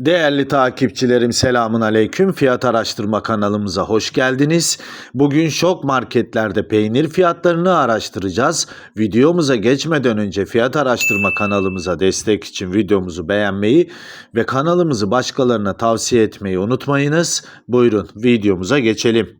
Değerli takipçilerim selamun aleyküm. Fiyat araştırma kanalımıza hoş geldiniz. Bugün şok marketlerde peynir fiyatlarını araştıracağız. Videomuza geçmeden önce fiyat araştırma kanalımıza destek için videomuzu beğenmeyi ve kanalımızı başkalarına tavsiye etmeyi unutmayınız. Buyurun videomuza geçelim.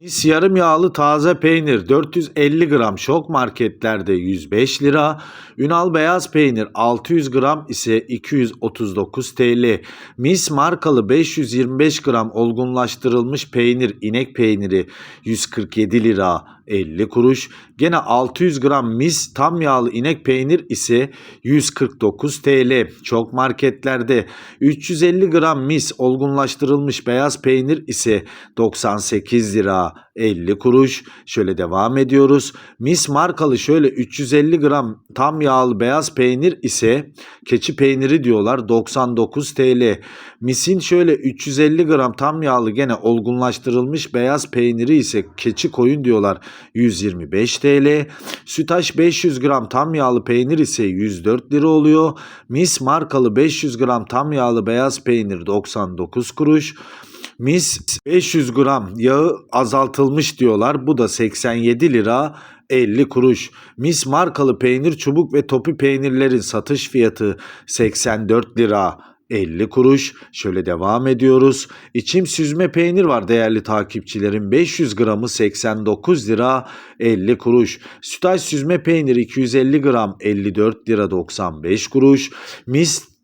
Mis yarım yağlı taze peynir 450 gram şok marketlerde 105 lira. Ünal beyaz peynir 600 gram ise 239 TL. Mis markalı 525 gram olgunlaştırılmış peynir inek peyniri 147 lira 50 kuruş. Gene 600 gram mis tam yağlı inek peynir ise 149 TL. Çok marketlerde 350 gram mis olgunlaştırılmış beyaz peynir ise 98 lira 50 kuruş. Şöyle devam ediyoruz. Mis markalı şöyle 350 gram tam yağlı beyaz peynir ise keçi peyniri diyorlar 99 TL. Mis'in şöyle 350 gram tam yağlı gene olgunlaştırılmış beyaz peyniri ise keçi koyun diyorlar 125 TL. Sütaş 500 gram tam yağlı peynir ise 104 lira oluyor. Mis markalı 500 gram tam yağlı beyaz peynir 99 kuruş. Mis 500 gram yağı azaltılmış diyorlar. Bu da 87 lira 50 kuruş. Mis markalı peynir çubuk ve topi peynirlerin satış fiyatı 84 lira 50 kuruş. Şöyle devam ediyoruz. İçim süzme peynir var değerli takipçilerim. 500 gramı 89 lira 50 kuruş. Sütaş süzme peynir 250 gram 54 lira 95 kuruş. Mis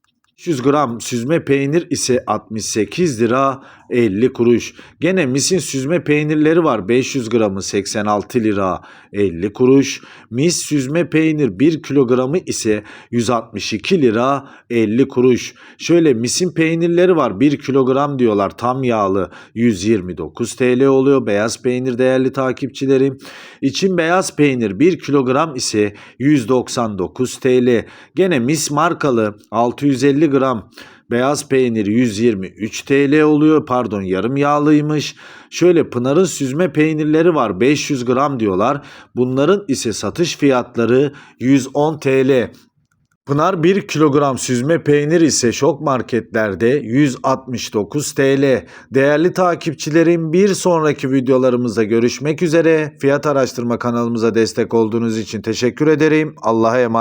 100 gram süzme peynir ise 68 lira 50 kuruş. Gene Mis'in süzme peynirleri var. 500 gramı 86 lira 50 kuruş. Mis süzme peynir 1 kilogramı ise 162 lira 50 kuruş. Şöyle Mis'in peynirleri var. 1 kilogram diyorlar tam yağlı 129 TL oluyor. Beyaz peynir değerli takipçilerim. İçin beyaz peynir 1 kilogram ise 199 TL. Gene Mis markalı 650 gram Beyaz peynir 123 TL oluyor. Pardon yarım yağlıymış. Şöyle Pınar'ın süzme peynirleri var. 500 gram diyorlar. Bunların ise satış fiyatları 110 TL. Pınar 1 kilogram süzme peynir ise şok marketlerde 169 TL. Değerli takipçilerim bir sonraki videolarımızda görüşmek üzere. Fiyat araştırma kanalımıza destek olduğunuz için teşekkür ederim. Allah'a emanet